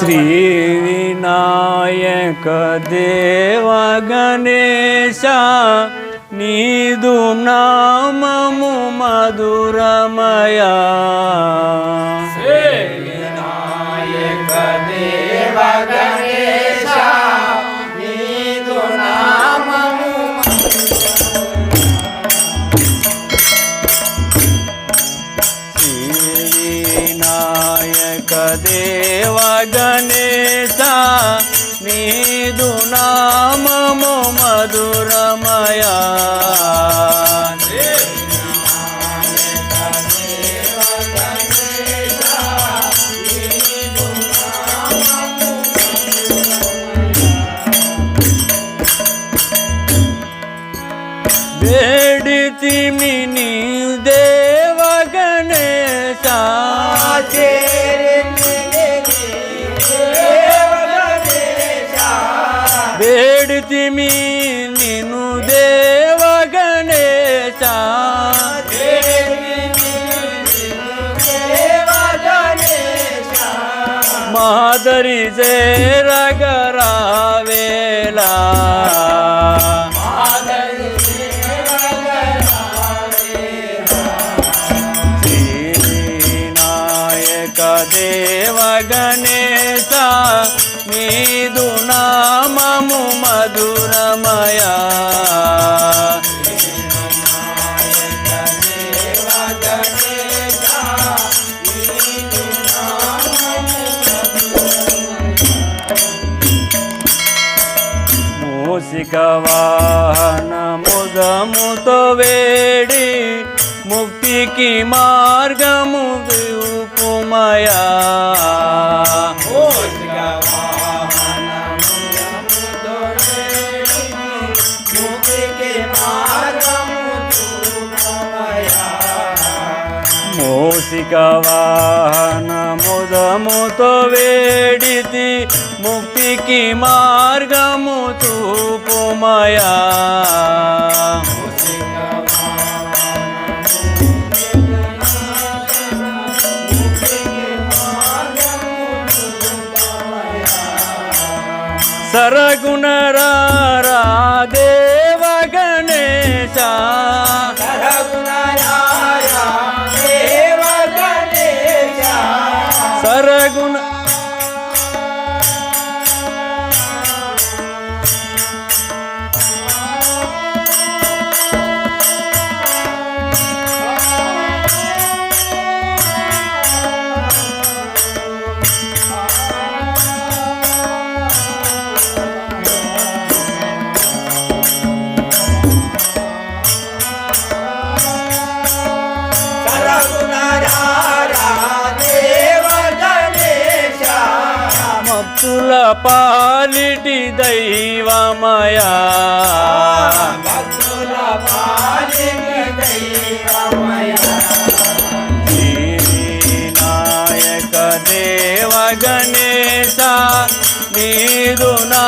శ్రీ వినాయక దేవ గణేశ నీదు నామము మధురమయా. వేడితిమి నిను దేవ గణేశ దేవ గణేశ మాదరి చేరగరావేలా శ్రీనాయక దేవ మూసిక వాహన ముదముతో వేడి ముక్తికి మార్గము విపుమయా మూసిక వాహన ముదముతో వేడితి ముక్తికి మార్గము మాయా. సరగుణరారా దేవ గణేశ. సరగుణ భక్తుల పాలిటి దైవమయా. నాయక దేవ గణేశ నీదు నా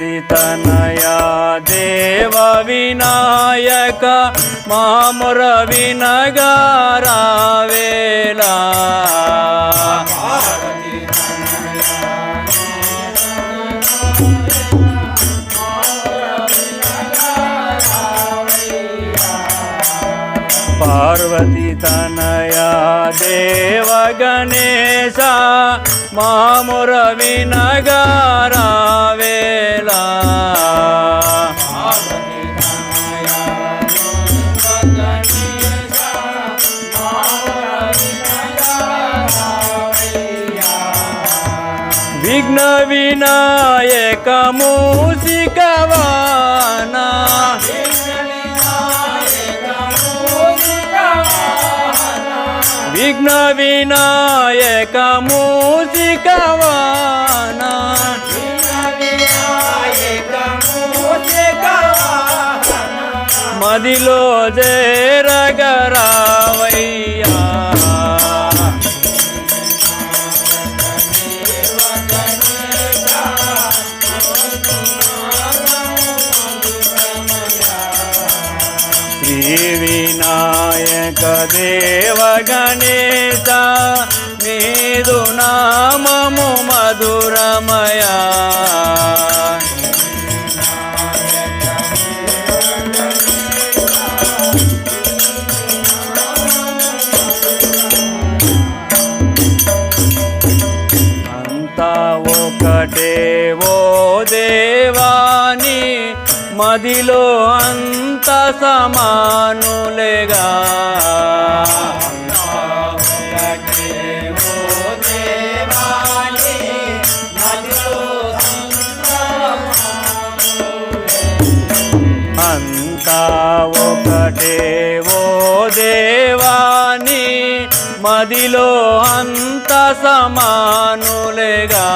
तनया देव विनायक मामुरविनगरावेला। पार्वती तनया देव गणेश मामुरविनगरा విఘ్న వినాయక మూసికవానా విఘ్న వినాయక మూసికవానా మదిలో జయ రగరా వినాయక దేవ గణేశ నీదు నామము మధురమయా. అంతా ఒకటే ఓ దేవానీ మదిలో అంత సమానులేగా. అంతా ఒకటే ఓ దేవాని మదిలో అంత సమానులేగా.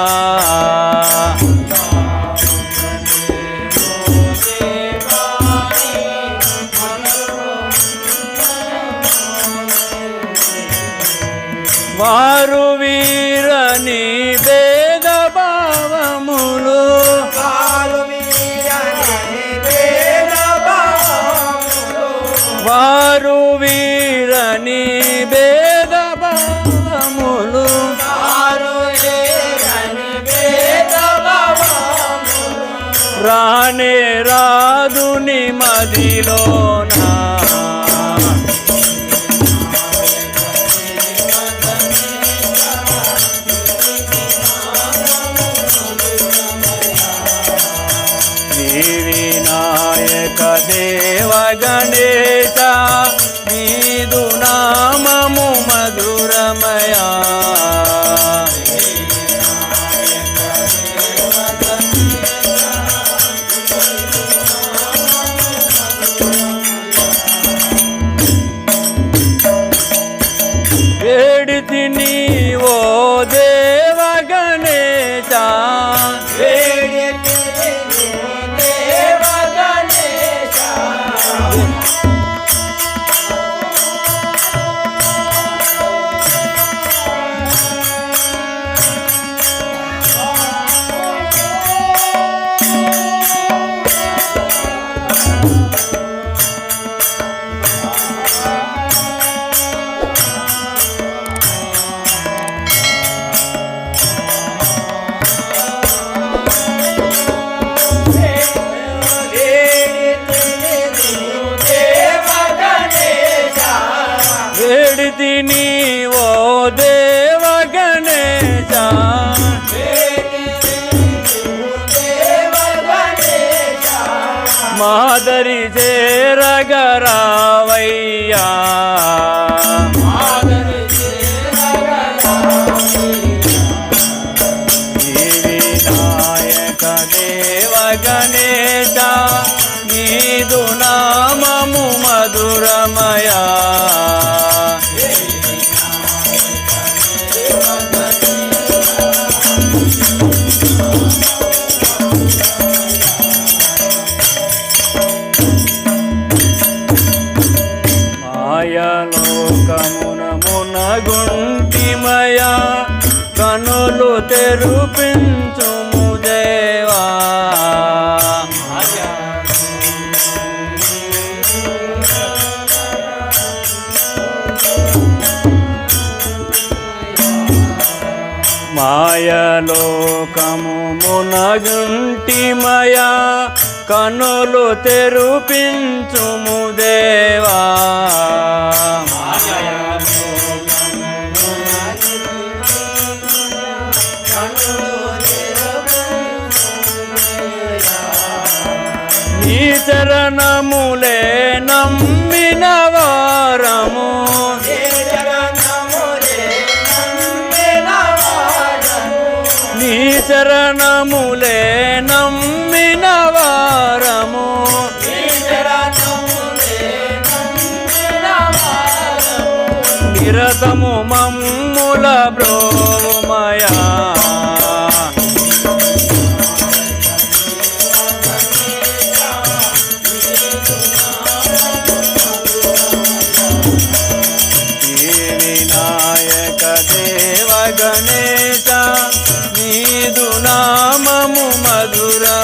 వారు వీరని భేద భావములు రానే రాదుని మదిలోనా వేడితి ఓ దేవ గణేశ వేడితి మాదరి చేరగరావయ్యా వినాయక దేవ గణేశ నీదు నామము మధురమయా. మాయలోకము మునగుంటిమయ కనులు తెరుపించుము దేవా. నీ చరణము చరణములే నమ్మిన వారము. నిరతము మమ్ముల బ్రో నామము మధురమయా